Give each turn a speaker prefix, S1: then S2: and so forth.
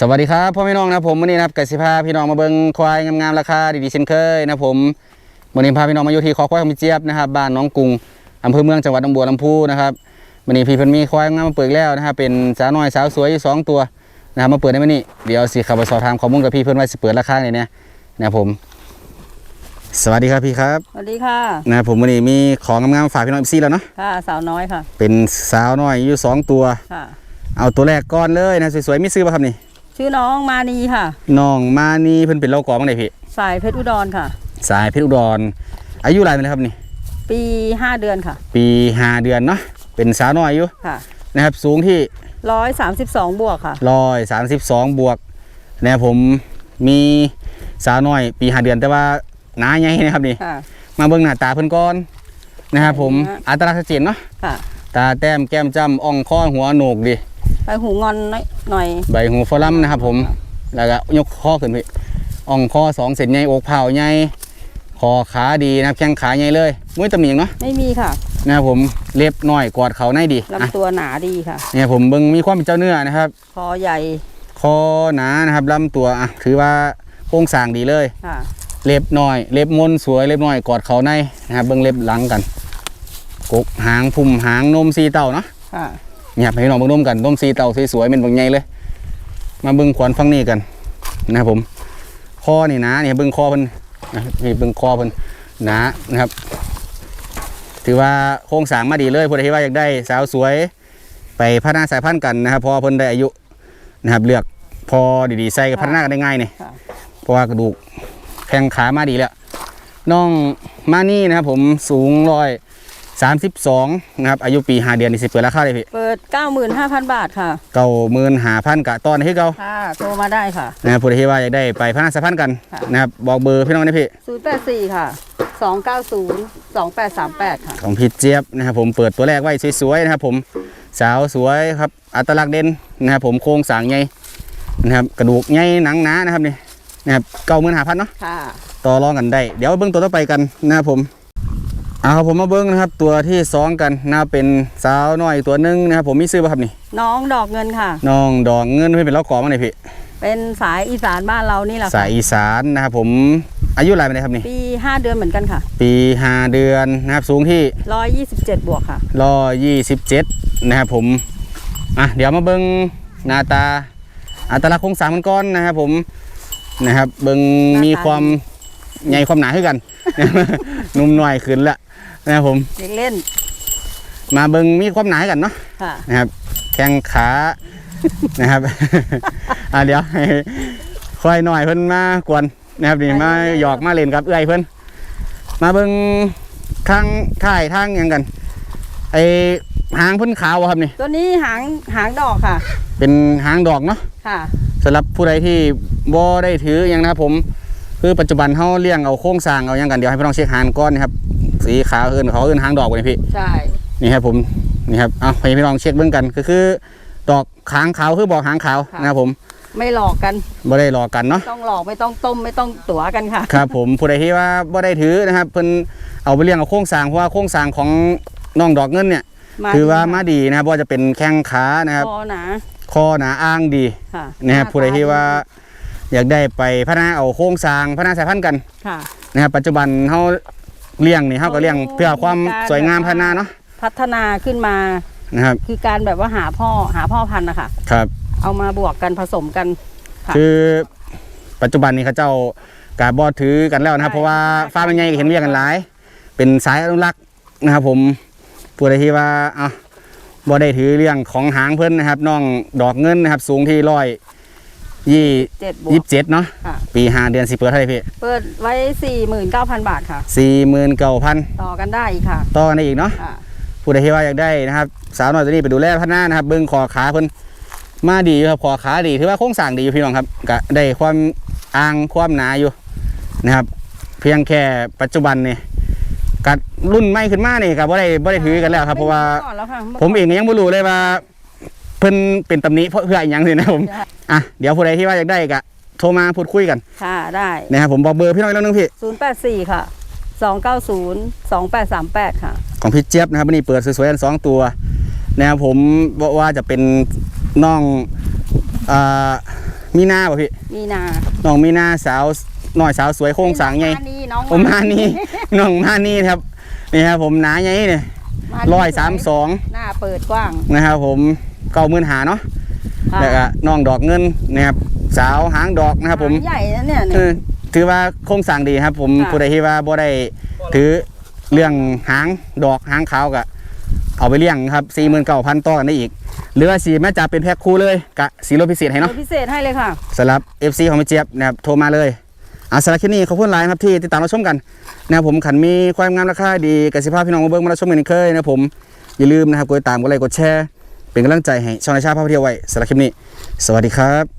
S1: สวัสดีครับพ่อแม่น้องนะผมวันนี้นะครับกสิพาพี่น้องมาเบิ่งควายงามๆราคาดีๆเช่นเคยนะผมวันนี้พาพี่น้องมาอยู่ที่คอควายของพี่เจี๊ยบนะครับบ้านหน้องกรุงอำเภอเมืองจังหวัดหนองบัวลำพูนะครับวันนี้พี่เพิ่นมีควายงามมาเปิดแล้วนะครับเป็นสาวน้อยสาวสวยอยู่สองตัวนะครับมาเปิดในวันนี้เดี๋ยวสิเขับไปสอบถามข้อมูลกับพี่เพิ่นว่าสิเปิดราคาไหนเนี่ยนะครับผม สวัสดีครับพี่ครับ
S2: สวัสดีค่ะ
S1: นะครับผมวันนี้มีของงามๆฝากพี่น้องซีแล้วเนาะ
S2: ค่ะสาวน้อยค่ะ
S1: เป็นสาวน้อยอยู่สองตัว
S2: ค่ะ
S1: เอาตัวแรกก่อนเลยนะสวยๆมีซื้อป่ะครับนี่
S2: ชื่อน้องมานีค่ะ
S1: น้องมานีเพิ่นเป็นโรคกอบ้างไดพี่
S2: สายเพชรอุดรค่ะ
S1: สายเพชรอุดร อายุหลายปีแล้วครับนี่
S2: ปีห้าเดือนค่ะ
S1: ปีห้าเดือนเนาะ เป็นสาวน้อยอยู่
S2: ค่ะ
S1: นะครับ สูงที่
S2: ร้อยสามสิบสองบวกค่ะ
S1: ร้อยสามสิบสองบวกนะครับผมมีสาวน้อย ปีห้าเดือนแต่ว่าหนาใหญ่นะครับนี่
S2: ค่ะ
S1: มาเบิ่งหน้าตาเพิ่นก่อนนะครับผม
S2: ใช่ฮะ
S1: อัตลักษณ์ชัดเจนเนาะ
S2: ค่ะ
S1: ตาแต้มแก้มจ้ำอ่องข้อหัวโหนกดิ
S2: ไปหูงอนน้อยหน่อย
S1: ใบหูฟอลัมนะครับผม แล้วก็ยกข้อขึ้นพี่อ่องข้อสองเซนใหญ่อกเผาใหญ่คอขาดีนะครับแข้งขาใหญ่เลยมุ้ยตำหนิหยังเนาะ
S2: ไม่มีค่ะ
S1: นะครับผมเล็บน้อยกอดเขาในดีอะ
S2: ลำตัวหนาดีค่ะ
S1: เนี่ยผมเบิ่งมีความเป็นเจ้าเนื้อนะครับ
S2: คอใหญ่
S1: คอหนานะครับลำตัวอะถือว่าโครงสร้างดีเลย
S2: ค่ะ
S1: เล็บน้อยเล็บมนสวยเล็บน้อยกอดเขาในนะครับเบิ่งเล็บหลังกันกกหางพุ่มหางนมสีเต่าเนาะ
S2: ค่ะ
S1: เนี่ยให้น้องเบิ่งนมกันนมสีเต่าสวยๆเป็นบางใหญ่เลย มาเบิ่งขวานฟังนี่กันนะครับผมคอนี่หนะเนี่ยเบิ่งคอเพิ่นนะครับนี่เบิ่งคอเพิ่นหนานะครับ ถือว่าโครงสร้างมาดีเลยผู้ใดที่ว่าอยากได้สาวสวย ไปพัฒนาสายพันธุ์กันนะครับเพอเพิ่นได้อายุนะครับ เลือกพอดีๆใส่กับพัฒนากันได้ง่ายเนี่ย
S2: ค่ะ
S1: เพราะว่ากระดูกแข้งขามาดีแล้วน้องมานี่นะครับผมสูงร้อย สามสิบสองนะครับอายุปีห้าเดือนนี่สิเปิดราคาเลยพี่
S2: เปิดเก้าหมื่นห้าพันบาทค่ะ
S1: เก่าหมื่นหาพันกะตอนให้เก่า
S2: ค่ะโทรมาได้ค่ะ
S1: นะครับผู้ใดที่ว่าอยากได้ไปพัฒนาสายพันธุ์กัน
S2: ค่ะ
S1: นะครับบอกเบอร์พี่น้องนะพี่
S2: ศูนย์แปดสี่ค่ะสองเก้าศูนย์สองแปดสามแปดค่ะ
S1: ของพี่เจี๊ยบนะครับผมเปิดตัวแรกไว้สวยๆนะครับผมสาวสวยครับอัตลักษณ์เด่นนะครับผมโครงสร้างใหญ่นะครับกระดูกใหญ่หนังหนานะครับนี่นะครับเก่าหมื่นหาพันเนาะ
S2: ค่ะ
S1: ต่อรองกันได้ เดี๋ยวเบิ้งตัวต่อไปกันนะครับผม เอาครับผมมาเบิ้งนะครับ ตัวที่สองกันนะเป็นสาวน้อยตัวหนึงนะครับผมมีซื้อป่ะครับนี่
S2: น้องดอกเงินค่ะ
S1: น้องดอกเงินเพื่อนเป็นเล้ากอมาหน่อยพี่
S2: เป็นสายอีสานบ้านเรานี่แหละ
S1: สา
S2: ค่ะ
S1: ยอีสานนะครับผมอายุอะไรไปครับนี่
S2: ปีห้าเดือนเหมือนกันค่ะ
S1: ปีห้าเดือนนะครับสูงที่
S2: ร้อยยี่สิบเจ็ดบวกค่ะ
S1: ร้อยยี่สิบเจ็ดนะครับผมอะเดี๋ยวมาเบิ้งหน้าตาอัตลักษณ์โครงสร้างมันก้อนนะครับผมนะครับเบิ้ง
S2: หน้าตามี
S1: มีความ ใหญ่ความหนาขึ้นกัน นุ่มหน่อยขึ้นละนะครับผม
S2: เด็กเล่น
S1: มาเบิงมีความหนาให้กันเนาะ
S2: ค่ะ
S1: นะครับ แข้งขา นะครับ อะเดี๋ยวให้ค่อยหน่อยเพิ่นมากวนนะครับนี่มาหยอกมาเล่นกับเอื้อยเพิ่นมาเบิงทางท่ายทางหยังกันไอหางเพิ่นขาวบ่ครับนี่
S2: ตัวนี้หางหางดอกค่ะ
S1: เป็นหางดอกเนาะ
S2: ค่ะ
S1: สำหรับผู้ใดที่บ่ได้ถือหยังนะครับผม คือปัจจุบันเฮาเลี้ยงเอาโครงสร้างเอาหยังกันเดี๋ยวให้พี่น้องเช็คหางก่อนนะครับสีขาวเอิ้นเขาเอิ้นหางดอกบ่นี่พี่
S2: ใช่
S1: นี่ครับผมนี่ครับเอาให้พี่ลองเช็คเบื้องกันก็คือ ดอกหางขาวคือบอกหางขาวนะครับผม
S2: ไม่หลอกกัน
S1: บ่ได้หลอกกันเนาะ
S2: ต้องหลอกไม่ต้องต้มไม่ต้องตั๋วกันค่ะ
S1: ครับผมผู้ใดที่ว่าบ่ได้ถือนะครับเพิ่นเอาไปเลี้ยงเอาโครงสร้างเพราะว่าโครงสร้างของน้องดอกเงินเนี่ยถือว่ามาดีนะครับว่าจะเป็นแข้งขานะครับ
S2: คอหนา
S1: คอหนาอ้างดี
S2: ค่ะ
S1: นะครับ
S2: หา
S1: ผู้ใดที่ว่า อยากได้ไปพัฒนาเอาโครงสร้างพัฒนาสายพันธุ์กัน
S2: ค่ะ
S1: นะครับปัจจุบันเฮาเลี้ยงนี่เฮาก็เลี้ยงเพื่อความสวยงามพัฒนาเนาะ
S2: พัฒนาขึ้นมา
S1: นะครับ
S2: คือการแบบว่าหาพ่อหาพ่อพันธุ์นะคะ
S1: ครับ
S2: เอามาบวกกันผสมกันค่ะ
S1: คือปัจจุบันนี้เขาเจ้ากาบอถือกันแล้วนะครับ
S2: ใช่
S1: เพราะว่าฟ้ามันใหญ่เห็นเรียกกันหลาย เป็นสายอนุรักษ์นะครับ ผมผู้ใดที่ว่าอะบ่ได้ถือเรื่องของหางเพิ่นนะครับ น้องดอกเงินนะครับ สูงที่ร้อย ยี่
S2: เจ็ดบว
S1: ยี่
S2: ก
S1: สิบเจ็ดเนาะ
S2: ค่ะ
S1: ปีห้าเดือนสิเปิดเท่าไหร่พี่
S2: เปิดไว้สี่หมื่นเก้าพันบาทค่ะ
S1: สี่หมื่นเก้าพัน
S2: ต่อกันได้อีกค่ะ
S1: ต่อกันได้อีกเนาะ
S2: ค่ะ
S1: ผู้ใดที่ว่าอยากได้นะครับ สาวน้อยตัวนี้ไปดูแลพัฒนานะครับเบิ้งคอขาเพิ่นมาดีอยู่ครับคอขาดีถือว่าโครงสร้างดีอยู่พี่น้องครับก็ได้ความอ่างความหนาอยู่นะครับ เพียงแค่ปัจจุบันนี่กัดรุ่นใหม่ขึ้นมานี่ครับบ่ได้บ่ได้ถือกันแล้วครับเพราะว่า
S2: ไม่มีก่อนแล้วค่ะ
S1: ผมเองก็ยังไม่รู้เลยว่า เพิ่นเป็นตำหนิเพราะเพื่ออีหยังสินะผม
S2: ใช่
S1: อะเดี๋ยวผู้ใดที่ว่าอยากได้ก็โทรมาพูดคุยกัน
S2: ค่ะ ได้
S1: นะครับผมบอกเบอร์พี่น้องอีกแล้วนึงพี่
S2: ศูนย์แปดสี่ค่ะสองเก้าศูนย์สองแปดสามแปดค่ะ
S1: ของพี่เจี๊ยบนะครับวันนี้เปิดสวยๆกันสองตัวนะครับผมบอกว่าจะเป็นน้องอ่ามีนาป่ะพี่
S2: มีนา
S1: น้องมีนาสาวหน่อยสาวสวยโค้งสร้างใหญ่
S2: มานี่น้อง
S1: ผมมานี่ น้องมานี่ครับนี่ครับผมหนาใหญ่เนี่ย
S2: มานี่
S1: ร้อยสามสอง
S2: หน้าเปิดกว้าง
S1: นะครับผม เก้าหมื่นหาเนาะ
S2: ค่ะ
S1: แล้วก็น้องดอกเงินนะครับสาวหางดอกนะครับผม
S2: หางใหญ่นะเนี่ย
S1: เออถือว่าโครงสร้างดีครับ ผม
S2: ค่ะ
S1: ผู้ใดที่ว่าบ่ได้ถือเรื่องหางดอกหางขาวก็เอาไปเลี้ยงครับสี่หมื่นเก้าพันต่อกันได้อีก หรือว่าสีแม่จะเป็นแพ็คคู่เลยกะสีรถพิเศษให้เนาะ
S2: โดยพิเศษให้เลยค่ะ
S1: สำหรับ FC ของพี่เจี๊ยบนะครับโทรมาเลยอาสำหรับคลิปนี้ขอบคุณหลายครับที่ติดตามรับชมกันนะครับผมขันมีความงามราคาดีกสิภาพพี่น้องมาเบิ้งมารับชมกันอีกเคยนะครับผมอย่าลืมนะครับกดติดตามกดไลค์กดแชร์ เป็นกำลังใจให้ช่องในชาติภาพเที่ยวไว้สำหรับคลิปนี้ สวัสดีครับ